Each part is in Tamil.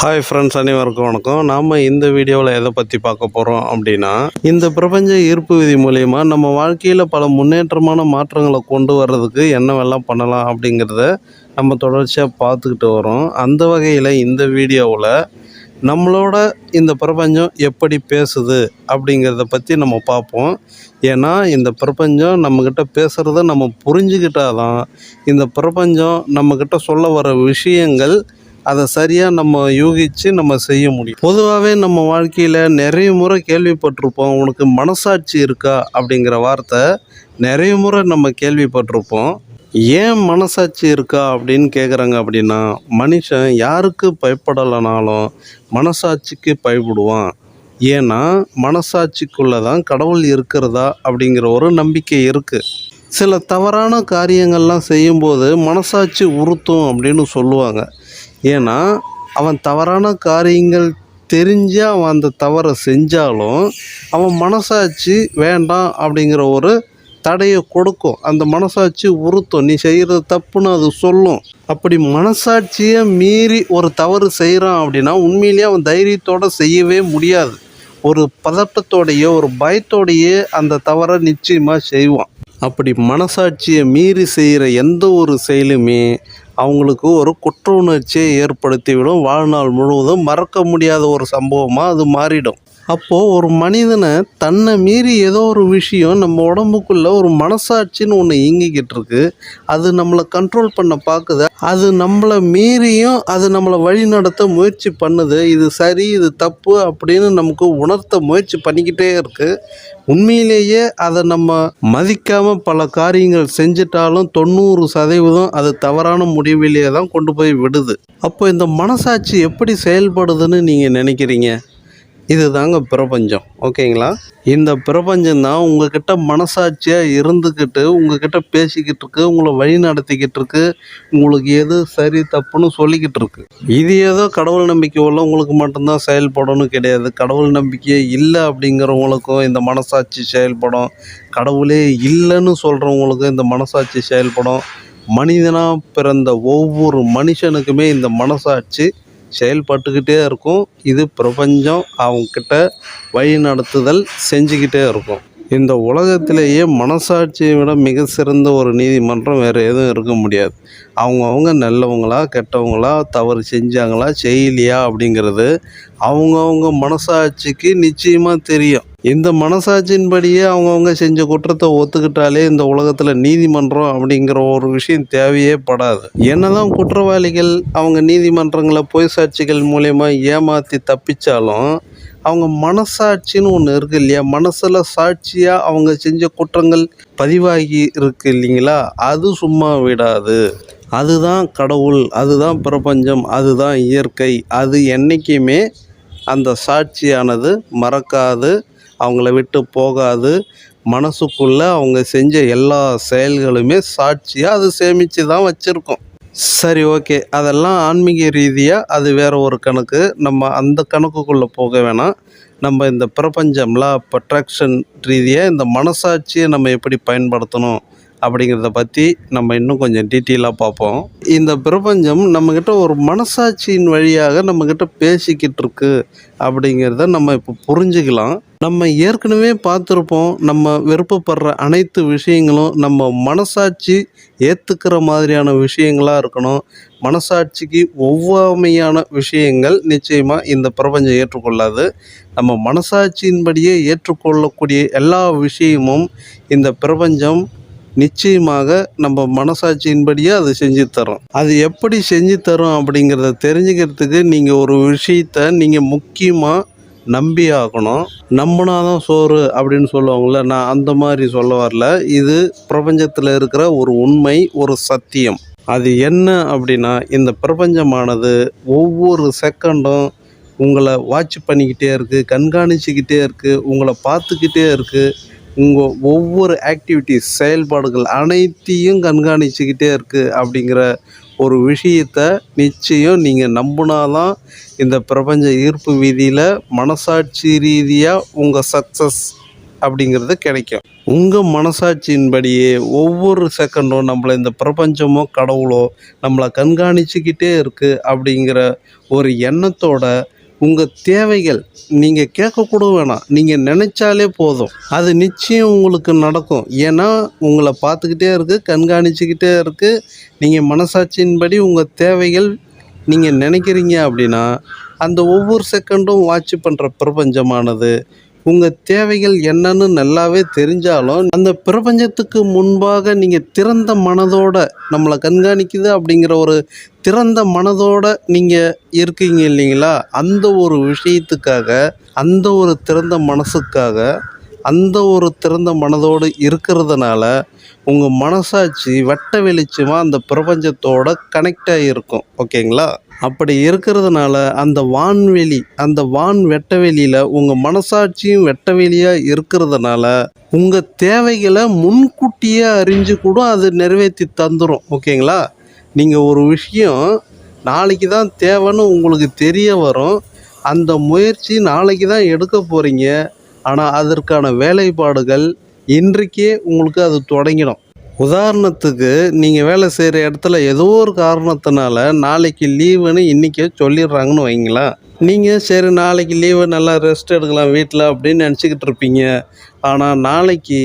ஹாய் ஃப்ரெண்ட்ஸ் அனைவருக்கும் வணக்கம். நாம் இந்த வீடியோவில் எதை பற்றி பார்க்க போகிறோம் அப்படின்னா இந்த பிரபஞ்ச ஈர்ப்பு விதி மூலயமா நம்ம வாழ்க்கையில் பல முன்னேற்றமான மாற்றங்களை கொண்டு வர்றதுக்கு என்னவெல்லாம் பண்ணலாம் அப்படிங்கிறத நம்ம தொடர்ச்சியாக பார்த்துக்கிட்டு வரோம். அந்த வகையில் இந்த வீடியோவில் நம்மளோட இந்த பிரபஞ்சம் எப்படி பேசுது அப்படிங்கிறத பற்றி நம்ம பார்ப்போம். ஏன்னா இந்த பிரபஞ்சம் நம்மக்கிட்ட பேசுகிறத நம்ம புரிஞ்சுக்கிட்டாதான் இந்த பிரபஞ்சம் நம்மக்கிட்ட சொல்ல வர விஷயங்கள் அதை சரியாக நம்ம யூகித்து நம்ம செய்ய முடியும். பொதுவாகவே நம்ம வாழ்க்கையில் நிறைய முறை கேள்விப்பட்டிருப்போம் உனக்கு மனசாட்சி இருக்கா? அப்படிங்கிற வார்த்தை நிறைய முறை நம்ம கேள்விப்பட்டிருப்போம். ஏன் மனசாட்சி இருக்கா? அப்படின்னு கேட்குறாங்க அப்படின்னா மனுஷன் யாருக்கு பயப்படலைனாலும் மனசாட்சிக்கு பயப்படுவான். ஏன்னா மனசாட்சிக்குள்ளே தான் கடவுள் இருக்கிறதா? அப்படிங்கிற ஒரு நம்பிக்கை இருக்குது சில தவறான காரியங்கள்லாம் செய்யும்போது மனசாட்சி உறுத்தும் அப்படின்னு சொல்லுவாங்க. ஏன்னா அவன் தவறான காரியங்கள் தெரிஞ்சு அவன் அந்த தவறை செஞ்சாலும் அவன் மனசாட்சி வேண்டாம் அப்படிங்கிற ஒரு தடையை கொடுக்கும். அந்த மனசாட்சி உறுத்தும். நீ செய்கிறது தப்புன்னு அது சொல்லும். அப்படி மனசாட்சியை மீறி ஒரு தவறு செய்கிறான் அப்படின்னா உண்மையிலேயே அவன் தைரியத்தோடு செய்யவே முடியாது. ஒரு பதட்டத்தோடையோ ஒரு பயத்தோடையே அந்த தவறை நிச்சயமாக செய்வான். அப்படி மனசாட்சியை மீறி செய்கிற எந்த ஒரு செயலுமே அவங்களுக்கு ஒரு குற்ற உணர்ச்சியை ஏற்படுத்திவிடும். வாழ்நாள் முழுவதும் மறக்க முடியாத ஒரு சம்பவமாக அது மாறிடும். அப்போது ஒரு மனிதனை தன்னை மீறி ஏதோ ஒரு விஷயம் நம்ம உடம்புக்குள்ளே ஒரு மனசாட்சின்னு ஒன்று இயங்கிக்கிட்டு இருக்கு. அது நம்மளை கண்ட்ரோல் பண்ண பார்க்குது அது நம்மளை மீறியும் அது நம்மளை வழி நடத்த முயற்சி பண்ணுது. இது சரி இது தப்பு அப்படின்னு நமக்கு உணர்த்த முயற்சி பண்ணிக்கிட்டே இருக்குது உண்மையிலேயே அதை நம்ம மதிக்காமல் பல காரியங்கள் செஞ்சிட்டாலும் தொண்ணூறு சதவீதம் அது தவறான முடிவிலேயே தான் கொண்டு போய் விடுது. அப்போ இந்த மனசாட்சி எப்படி செயல்படுதுன்னு நீங்கள் நினைக்கிறீங்க? இது தாங்க பிரபஞ்சம் ஓகேங்களா? இந்த பிரபஞ்சம் தான் உங்ககிட்ட மனசாட்சியாக இருந்துக்கிட்டு உங்ககிட்ட பேசிக்கிட்டு இருக்கு உங்களை வழி நடத்திக்கிட்டு இருக்கு உங்களுக்கு எது சரி தப்புன்னு சொல்லிக்கிட்டு இருக்கு. இது ஏதோ கடவுள் நம்பிக்கை உள்ளவங்களுக்கு மட்டும்தான் செயல்படணும் கிடையாது. கடவுள் நம்பிக்கையே இல்லை அப்படிங்கிறவங்களுக்கும் இந்த மனசாட்சி செயல்படும். கடவுளே இல்லைன்னு சொல்கிறவங்களுக்கும் இந்த மனசாட்சி செயல்படும். மனிதனாக பிறந்த ஒவ்வொரு மனுஷனுக்குமே இந்த மனசாட்சி செயல்பட்டுக்கிட்டே இருக்கும். இது பிரபஞ்சம் அவங்கக்கிட்ட வழி நடத்துதல் செஞ்சுக்கிட்டே இருக்கும். இந்த உலகத்திலேயே மனசாட்சியை விட மிக சிறந்த ஒரு நீதிமன்றம் வேறு எதுவும் இருக்க முடியாது. அவங்கவுங்க நல்லவங்களா கெட்டவங்களா தவறு செஞ்சாங்களா செய்யலையா அப்படிங்கிறது அவங்கவுங்க மனசாட்சிக்கு நிச்சயமாக தெரியும். இந்த மனசாட்சியின்படியே அவங்கவுங்க செஞ்ச குற்றத்தை ஒத்துக்கிட்டாலே இந்த உலகத்தில் நீதிமன்றம் அப்படிங்கிற ஒரு விஷயம் தேவையே படாது. என்னதான் குற்றவாளிகள் அவங்க நீதிமன்றங்களை பொய் சாட்சிகள் மூலயமா ஏமாற்றி தப்பிச்சாலும் அவங்க மனசாட்சின்னு ஒன்று இருக்குது இல்லையா? மனசில் சாட்சியாக அவங்க செஞ்ச குற்றங்கள் பதிவாகி இருக்கு இல்லைங்களா? அது சும்மா விடாது. அதுதான் கடவுள் அதுதான் பிரபஞ்சம் அதுதான் இயற்கை. அது என்றைக்குமே அந்த சாட்சியானது மறக்காது. அவங்கள விட்டு போகாது. மனசுக்குள்ளே அவங்க செஞ்ச எல்லா செயல்களுமே சாட்சியாக அது சேமித்து தான் வச்சுருக்கோம். சரி ஓகே. அதெல்லாம் ஆன்மீக ரீதியாக அது வேறு ஒரு கணக்கு. நம்ம அந்த கணக்குக்குள்ளே போக வேணாம். நம்ம இந்த பிரபஞ்சம்லாம் அட்ராக்ஷன் ரீதியாக இந்த மனசாட்சியை நம்ம எப்படி பயன்படுத்தணும்? அப்படிங்கிறத பற்றி நம்ம இன்னும் கொஞ்சம் டீட்டெயிலாக பார்ப்போம். இந்த பிரபஞ்சம் நம்மக்கிட்ட ஒரு மனசாட்சியின் வழியாக நம்மக்கிட்ட பேசிக்கிட்டு இருக்கு அப்படிங்கிறத நம்ம இப்போ புரிஞ்சுக்கலாம். நம்ம ஏற்கனவே பார்த்துருப்போம் நம்ம விருப்பப்படுற அனைத்து விஷயங்களும் நம்ம மனசாட்சி ஏற்றுக்கிற மாதிரியான விஷயங்களாக இருக்கணும். மனசாட்சிக்கு ஒவ்வாமையான விஷயங்கள் நிச்சயமாக இந்த பிரபஞ்சம் ஏற்றுக்கொள்ளாது. நம்ம மனசாட்சியின்படியே ஏற்றுக்கொள்ளக்கூடிய எல்லா விஷயமும் இந்த பிரபஞ்சம் நிச்சயமாக நம்ம மனசாட்சியின்படியே அது செஞ்சு தரும். அது எப்படி செஞ்சு தரும் அப்படிங்கிறத தெரிஞ்சுக்கிறதுக்கு நீங்கள் ஒரு விஷயத்த நீங்கள் முக்கியமாக நம்பி ஆகணும். நம்பினாதான் சோறு அப்படின்னு சொல்லுவாங்கள்ல நான் அந்த மாதிரி சொல்ல வரல. இது பிரபஞ்சத்தில் இருக்கிற ஒரு உண்மை ஒரு சத்தியம். அது என்ன அப்படின்னா இந்த பிரபஞ்சமானது ஒவ்வொரு செகண்டும் உங்களை வாட்ச் பண்ணிக்கிட்டே இருக்குது கண்காணிச்சுக்கிட்டே இருக்குது உங்களை பார்த்துக்கிட்டே இருக்குது உங்கள் ஒவ்வொரு ஆக்டிவிட்டிஸ் செயல்பாடுகள் அனைத்தையும் கண்காணிச்சுக்கிட்டே இருக்குது அப்படிங்கிற ஒரு விஷயத்த நிச்சயம் நீங்கள் நம்பினாதான் இந்த பிரபஞ்ச ஈர்ப்பு விதியில் மனசாட்சி ரீதியாக உங்கள் சக்ஸஸ் அப்படிங்கிறது கிடைக்கும். உங்கள் மனசாட்சியின்படியே ஒவ்வொரு செகண்டும் நம்மளை இந்த பிரபஞ்சமோ கடவுளோ நம்மளை கண்காணிச்சுக்கிட்டே இருக்குது அப்படிங்கிற ஒரு எண்ணத்தோட உங்கள் தேவைகள் நீங்கள் கேட்கக்கூட வேணாம். நீங்கள் நினச்சாலே போதும். அது நிச்சயம் உங்களுக்கு நடக்கும். ஏன்னா உங்களை பார்த்துக்கிட்டே இருக்குது கண்காணிச்சுக்கிட்டே இருக்குது நீங்கள் மனசாட்சியின்படி உங்கள் தேவைகள் நீங்கள் நினைக்கிறீங்க அப்படின்னா அந்த ஒவ்வொரு செகண்டும் வாட்ச் பண்ணுற பிரபஞ்சமானது. உங்கள் தேவைகள் என்னன்னு நல்லாவே தெரிஞ்சாலும் அந்த பிரபஞ்சத்துக்கு முன்பாக நீங்கள் திறந்த மனதோட நம்மளை கண்காணிக்குது அப்படிங்கிற ஒரு திறந்த மனதோட நீங்கள் இருக்கீங்க இல்லைங்களா? அந்த ஒரு விஷயத்துக்காக அந்த ஒரு திறந்த மனசுக்காக அந்த ஒரு திறந்த மனதோடு இருக்கிறதுனால உங்கள் மனசாட்சி வெட்ட வெளிச்சமாக அந்த பிரபஞ்சத்தோட கனெக்ட் ஆகியிருக்கும் ஓகேங்களா அப்படி இருக்கிறதுனால அந்த வான்வெளி அந்த வான் வெட்டவெளியில் உங்கள் மனசாட்சியும் வெட்டவெளியாக இருக்கிறதுனால உங்கள் தேவைகளை முன்கூட்டியே அறிஞ்சு கூட அது நிறைவேற்றி தந்துடும் ஓகேங்களா நீங்கள் ஒரு விஷயம் நாளைக்கு தான் தேவைன்னு உங்களுக்கு தெரிய வரும். அந்த முயற்சி நாளைக்கு தான் எடுக்க போகிறீங்க ஆனால் அதற்கான வேலைப்பாடுகள் இன்றைக்கே உங்களுக்கு அது தொடங்கிடும். உதாரணத்துக்கு நீங்கள் வேலை செய்கிற இடத்துல ஏதோ ஒரு காரணத்தினால நாளைக்கு லீவுன்னு இன்றைக்கே சொல்லிடுறாங்கன்னு வைங்களேன் நீங்கள் சரி நாளைக்கு லீவு நல்லா ரெஸ்ட் எடுக்கலாம் வீட்டில் அப்படின்னு நினச்சிக்கிட்டு இருப்பீங்க. ஆனால் நாளைக்கு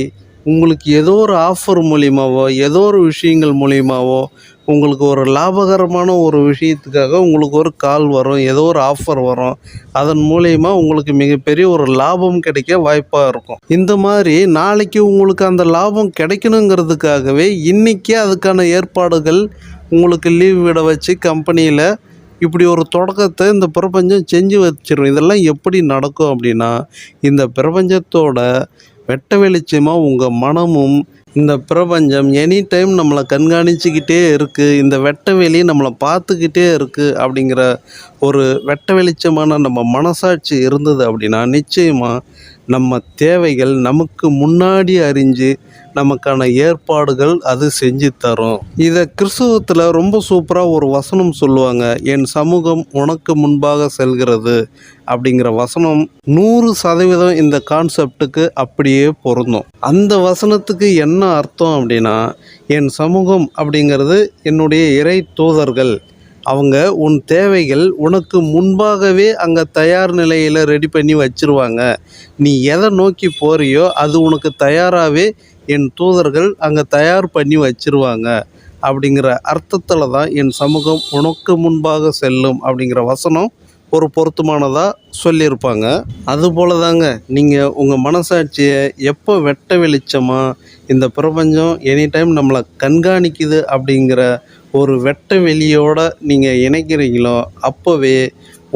உங்களுக்கு ஏதோ ஒரு ஆஃபர் மூலியமாவோ ஏதோ ஒரு விஷயங்கள் மூலியமாவோ உங்களுக்கு ஒரு லாபகரமான ஒரு விஷயத்துக்காக உங்களுக்கு ஒரு கால் வரும் ஏதோ ஒரு ஆஃபர் வரும். அதன் மூலயமா உங்களுக்கு மிகப்பெரிய ஒரு லாபம் கிடைக்க வாய்ப்பாக இருக்கும். இந்த மாதிரி நாளைக்கு உங்களுக்கு அந்த லாபம் கிடைக்கணுங்கிறதுக்காகவே இன்றைக்கே அதுக்கான ஏற்பாடுகள் உங்களுக்கு லீவ் விட வச்சு கம்பெனியில் இப்படி ஒரு தொடக்கத்தை இந்த பிரபஞ்சம் செஞ்சு வச்சிடும் இதெல்லாம் எப்படி நடக்கும் அப்படின்னா இந்த பிரபஞ்சத்தோட வெட்ட வெளிச்சமாக உங்கள் மனமும் இந்த பிரபஞ்சம் எனி டைம் நம்மளை கண்காணிச்சுக்கிட்டே இருக்குது இந்த வெட்ட வெளி நம்மளை பார்த்துக்கிட்டே இருக்குது அப்படிங்கிற ஒரு வெட்ட வெளிச்சமான நம்ம மனசாட்சி இருந்தது அப்படின்னா நிச்சயமாக நம்ம தேவைகள் நமக்கு முன்னாடி அறிஞ்சு நமக்கான ஏற்பாடுகள் அது செஞ்சு தரும். இதை கிறிஸ்துவத்தில் ரொம்ப சூப்பராக ஒரு வசனம் சொல்லுவாங்க என் சமூகம் உனக்கு முன்பாக செல்கிறது அப்படிங்கிற வசனம் நூறு சதவீதம் இந்த கான்செப்டுக்கு அப்படியே பொருந்தும். அந்த வசனத்துக்கு என்ன அர்த்தம் அப்படின்னா என் சமூகம் அப்படிங்கிறது என்னுடைய இறை தூதர்கள் அவங்க உன் தேவைகள் உனக்கு முன்பாகவே அங்கே தயார் நிலையில் ரெடி பண்ணி வச்சிருவாங்க. நீ எதை நோக்கி போறியோ அது உனக்கு தயாராகவே என் தூதர்கள் அங்கே தயார் பண்ணி வச்சுருவாங்க. அப்படிங்கிற அர்த்தத்தில் தான் என் சமூகம் உனக்கு முன்பாக செல்லும் அப்படிங்கிற வசனம் ஒரு பொருத்தமானதாக சொல்லியிருப்பாங்க. அதுபோல தாங்க நீங்கள் உங்கள் மனசாட்சியை எப்போ வெட்ட வெளிச்சமாக இந்த பிரபஞ்சம் எனி டைம் நம்மளை கண்காணிக்குது அப்படிங்கிற ஒரு வெட்ட வெளியோட நீங்கள் இணைக்கிறீங்களோ அப்போவே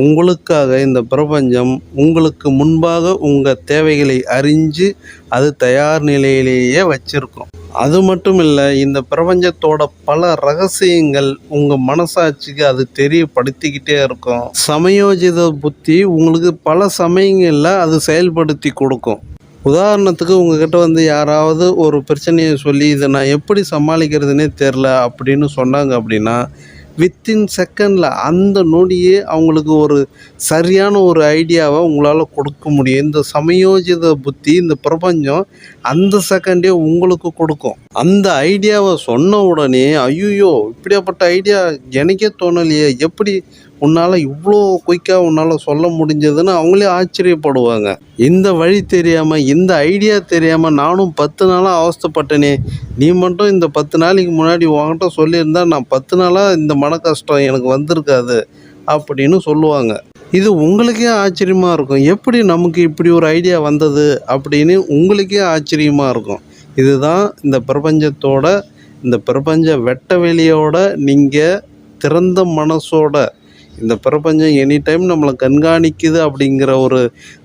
உங்களுக்காக இந்த பிரபஞ்சம் உங்களுக்கு முன்பாக உங்கள் தேவைகளை அறிஞ்சு அது தயார் நிலையிலேயே வச்சுருக்கோம். அது மட்டும் இல்லை இந்த பிரபஞ்சத்தோட பல ரகசியங்கள் உங்கள் மனசாட்சிக்கு அது தெரியப்படுத்திக்கிட்டே இருக்கும். சமயோஜித புத்தி உங்களுக்கு பல சமயங்களில் அது செயல்படுத்தி கொடுக்கும். உதாரணத்துக்கு உங்ககிட்ட வந்து யாராவது ஒரு பிரச்சனையை சொல்லி இதை நான் எப்படி சமாளிக்கிறதுனே தெரில அப்படின்னு சொன்னாங்க அப்படின்னா வித்தின் செகண்டில் அந்த நொடியே அவங்களுக்கு ஒரு சரியான ஒரு ஐடியாவை உங்களால் கொடுக்க முடியும். இந்த சமயோஜித புத்தி இந்த பிரபஞ்சம் அந்த செகண்டே உங்களுக்கு கொடுக்கும். அந்த ஐடியாவை சொன்ன உடனே ஐயோ இப்படியாப்பட்ட ஐடியா எனக்கே தோணலையே எப்படி உன்னால் இவ்வளோ குயிக்காக உன்னால் சொல்ல முடிஞ்சதுன்னு அவங்களே ஆச்சரியப்படுவாங்க. இந்த வழி தெரியாமல் இந்த ஐடியா தெரியாமல் நானும் பத்து நாளாக அவஸ்தைப்பட்டேனே. நீ மட்டும் இந்த பத்து நாளைக்கு முன்னாடி உங்கள்கிட்ட சொல்லியிருந்தா நான் பத்து நாளாக இந்த மன கஷ்டம் எனக்கு வந்திருக்காது அப்படின்னு சொல்லுவாங்க. இது உங்களுக்கே ஆச்சரியமாக இருக்கும். எப்படி நமக்கு இப்படி ஒரு ஐடியா வந்தது அப்படின்னு உங்களுக்கே ஆச்சரியமாக இருக்கும். இதுதான் இந்த பிரபஞ்சத்தோட இந்த பிரபஞ்ச வெட்ட வெளியோட நீங்கள் திறந்த மனசோட இந்த பிரபஞ்சம் எனி டைம் நம்மளை கண்காணிக்குது அப்படிங்கிற ஒரு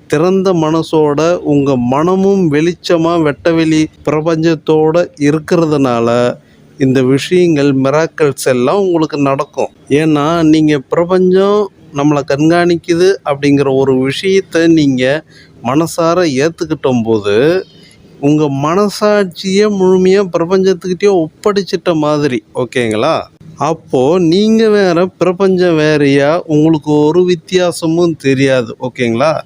திறந்த மனசோட உங்கள் மனமும் வெளிச்சமாக வெட்டவெளி பிரபஞ்சத்தோட இருக்கிறதுனால இந்த விஷயங்கள் மிராக்கல்ஸ் எல்லாம் உங்களுக்கு நடக்கும். ஏன்னா நீங்கள் பிரபஞ்சம் நம்மளை கண்காணிக்குது அப்படிங்கிற ஒரு விஷயத்தை நீங்கள் மனசார ஏற்றுக்கிட்டும் போது உங்கள் மனசாட்சியை முழுமையாக பிரபஞ்சத்துக்கிட்டே ஒப்படைச்சிட்ட மாதிரி ஓகேங்களா? அப்போது நீங்கள் வேற பிரபஞ்சம் வேறையா? உங்களுக்கு ஒரு வித்தியாசமும் தெரியாது ஓகேங்களா?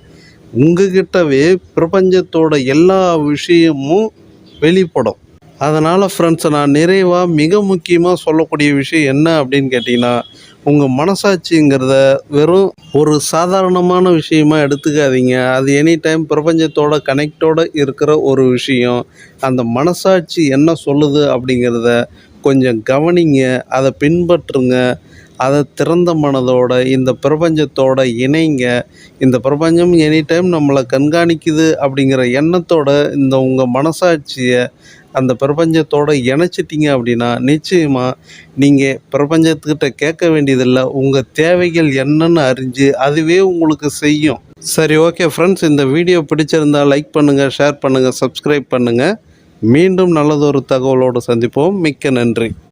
உங்ககிட்டவே பிரபஞ்சத்தோட எல்லா விஷயமும் வெளிப்படும். அதனால் ஃப்ரெண்ட்ஸ் நான் நிறைவாக மிக முக்கியமாக சொல்லக்கூடிய விஷயம் என்ன அப்படின்னு கேட்டிங்கன்னா உங்கள் மனசாட்சிங்கிறத வெறும் ஒரு சாதாரணமான விஷயமா எடுத்துக்காதீங்க. அது எனி டைம் பிரபஞ்சத்தோட கனெக்டோடு இருக்கிற ஒரு விஷயம். அந்த மனசாட்சி என்ன சொல்லுது அப்படிங்கிறத கொஞ்சம் கவனிங்க அதை பின்பற்றுங்க அதை திறந்த மனதோட இந்த பிரபஞ்சத்தோட இணைங்க. இந்த பிரபஞ்சம் எனி டைம் நம்மளை கண்காணிக்குது அப்படிங்கிற எண்ணத்தோட இந்த உங்கள் மனசாட்சியை அந்த பிரபஞ்சத்தோட இணைச்சிட்டிங்க அப்படின்னா நிச்சயமாக நீங்கள் பிரபஞ்சத்துக்கிட்ட கேட்க வேண்டியதில்லை. உங்கள் தேவைகள் என்னன்னு அறிஞ்சு அதுவே உங்களுக்கு செய்யும். சரி ஓகே ஃப்ரெண்ட்ஸ் இந்த வீடியோ பிடிச்சிருந்தா லைக் பண்ணுங்கள் ஷேர் பண்ணுங்கள் சப்ஸ்கிரைப் பண்ணுங்கள் மீண்டும் நல்லதொரு தகவலோடு சந்திப்போம். மிக்க நன்றி.